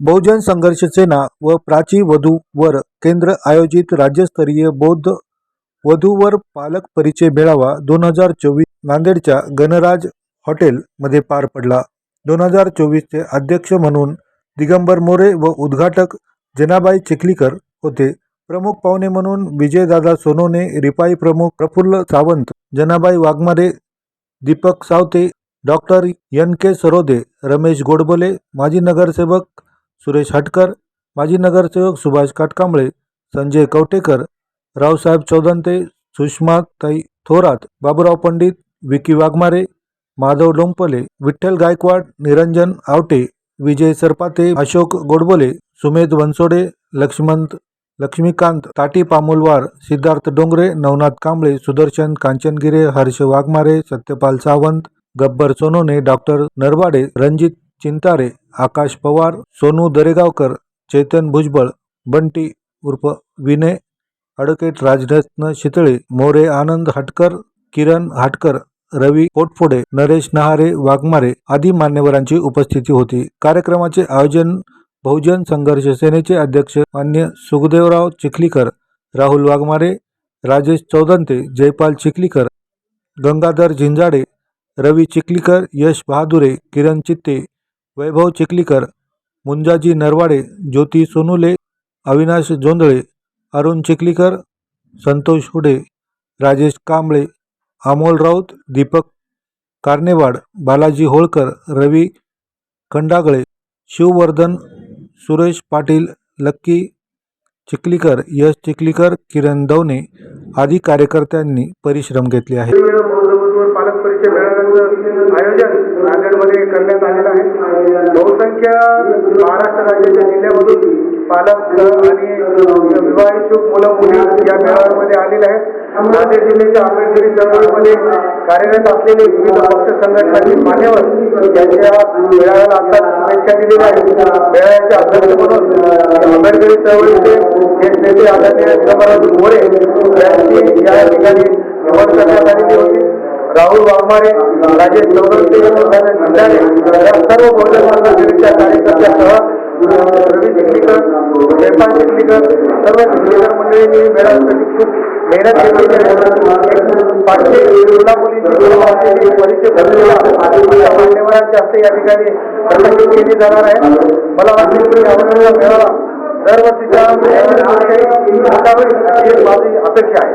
बहुजन संघर्ष सेना व प्राची वधूवर केंद्र आयोजित राज्यस्तरीय बौद्ध वधूवर पालक परिचय मेळावा दोन हजार चोवीस नांदेडच्या गणराज हॉटेलमध्ये पार पडला. दोन हजार चोवीसचे अध्यक्ष म्हणून दिगंबर मोरे व उद्घाटक जनाबाई चिखलीकर होते. प्रमुख पाहुणे म्हणून विजयदादा सोनोने रिपाई प्रमुख Praful Sawant Janabai Waghmare Deepak Savate doctor N K Sarode Ramesh Godbole माजी नगरसेवक सुरेश हटकर माजी नगरसेवक सुभाष काटकांबळे संजय कवटेकर रावसाहेब चौदंते सुषमाताई थोरात बाबुराव पंडित विकी वाघमारे माधव डोंपले विठ्ठल गायकवाड निरंजन आवटे विजय सरपाते अशोक गोडबोले सुमेध बनसोडे लक्ष्मंत लक्ष्मीकांत ताटी पामुलवार सिद्धार्थ डोंगरे नवनाथ कांबळे सुदर्शन कांचनगिरे हर्ष वाघमारे सत्यपाल सावंत गब्बर सोनोने डॉक्टर नरवाडे रणजित चिंतारे आकाश पवार सोनू दरेगावकर चेतन भुजबळ बंटी उर्फ विनय अडकेट राजरत्न शितळे मोरे आनंद हटकर किरण हटकर रवी पोटफोडे नरेश नहारे वाघमारे आदी मान्यवरांची उपस्थिती होती. कार्यक्रमाचे आयोजन बहुजन संघर्ष सेनेचे अध्यक्ष मान्य सुखदेवराव चिखलीकर राहुल वाघमारे राजेश चौदंते जयपाल चिखलीकर गंगाधर झिंजाडे रवी चिखलीकर यश बहादुरे किरण चित्ते वैभव चिखलीकर मुंजाजी नरवाडे ज्योती सोनुले अविनाश जोंधळे अरुण चिखलीकर संतोष हुडे राजेश कांबळे अमोल राऊत दीपक कारनेवाड बालाजी होळकर रवी खंडागळे शिववर्धन सुरेश पाटील लक्की चिखलीकर यश चिखलीकर किरण दवणे आदी कार्यकर्त्यांनी परिश्रम घेतले आहेत. पालक परिचय मेळाव्याचं आयोजन नांदेडमध्ये करण्यात आलेलं आहे. बहुसंख्य महाराष्ट्र राज्याच्या जिल्ह्यामधून पालक आणि विवाह मुलं मुली या मेळाव्यामध्ये आलेले आहेत. नांदेड जिल्ह्याच्या आंबेडकरी चळवळीमध्ये कार्यरत असलेले विविध पक्ष संघटनांचे मान्यवर यांच्या मेळाव्याला आता शुभेच्छा दिलेल्या आहेत. मेळाव्याचे अध्यक्ष म्हणून आंबेडकरी चळवळीचे ज्येष्ठ नेते आदरणीय दिगंबरराव मोरे यांची या ठिकाणी निवड करण्यात आलेली होती. राहुल वाघमारे राजेश चौधरी या सर्व बहुजन संघटनेच्या कार्यकर्त्यासह रवी चिखलीकर चिखलीकर सर्व चिखलीकर मंडळींनी मेळाव्यासाठी खूप मेहनत पाचशे परिचय भरलेला मान्यवरांच्या हस्ते या ठिकाणी प्रदर्शित केली जाणार आहे. मला वाटते की यावेळेला मेळावा. दरवर्षीच्या माझी अपेक्षा आहे.